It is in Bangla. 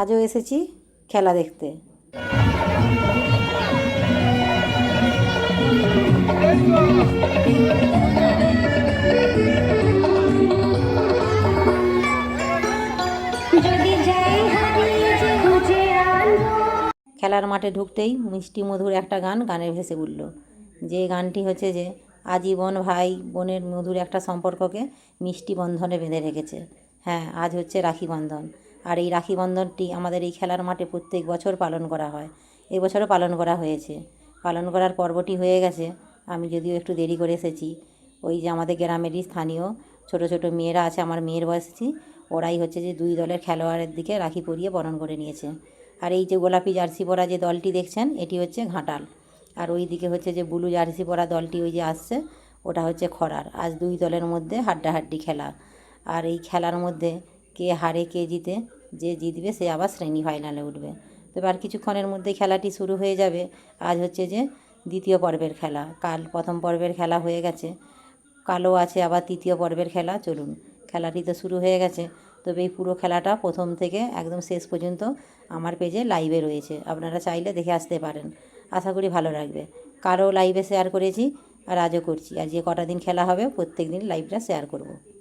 আজও এসেছি খেলা দেখতে। খেলার মাঠে ঢুকতেই মিষ্টি মধুর একটা গান গানে ভেসে উঠল। যে গানটি হচ্ছে যে আজীবন ভাই বোনের মধুর একটা সম্পর্ককে মিষ্টি বন্ধনে বেঁধে রেখেছে। হ্যাঁ আজ হচ্ছে রাখি বন্ধন। আর এই রাখি বন্ধনটি আমাদের এই খেলার মাঠে প্রত্যেক বছর পালন করা হয়। এবছরও পালন করা হয়েছে। পালন করার পর্বটি হয়ে গেছে। আমি যদিও একটু দেরি করে এসেছি। ওই যে আমাদের গ্রামেরই স্থানীয় ছোট ছোট মেয়েরা আছে, আমার মেয়ের বয়সী ওরাই হচ্ছে যে দুই দলের খেলোয়াড়ের দিকে রাখি পরিয়ে বরণ করে নিয়েছে। আর এই যে গোলাপি জার্সি পরা যে দলটি দেখছেন, এটি হচ্ছে ঘাটাল। আর ওই দিকে হচ্ছে যে ব্লু জার্সি পরা দলটি ওই যে আসছে, ওটা হচ্ছে খরার। আজ দুই দলের মধ্যে হাড্ডাহাড্ডি খেলা। আর এই খেলার মধ্যে কে হারে, কে জিতে যে জিতবে সে আবার শ্রেণি ফাইনালে উঠবে। তো এবার কিছুক্ষণের মধ্যে খেলাটি শুরু হয়ে যাবে। আজ হচ্ছে যে দ্বিতীয় পর্বের খেলা। কাল প্রথম পর্বের খেলা হয়ে গেছে। কালো আছে আবার তৃতীয় পর্বের খেলা। চলুন, খেলাটি তো শুরু হয়ে গেছে। তবে এই পুরো খেলাটা প্রথম থেকে একদম শেষ পর্যন্ত আমার পেজে লাইভে রয়েছে। আপনারা চাইলে দেখে আসতে পারেন। আশা করি ভালো লাগবে। কারও লাইভে শেয়ার করেছি আর আজও করছি। আর যে কটা দিন খেলা হবে, প্রত্যেক দিন লাইভটা শেয়ার করব।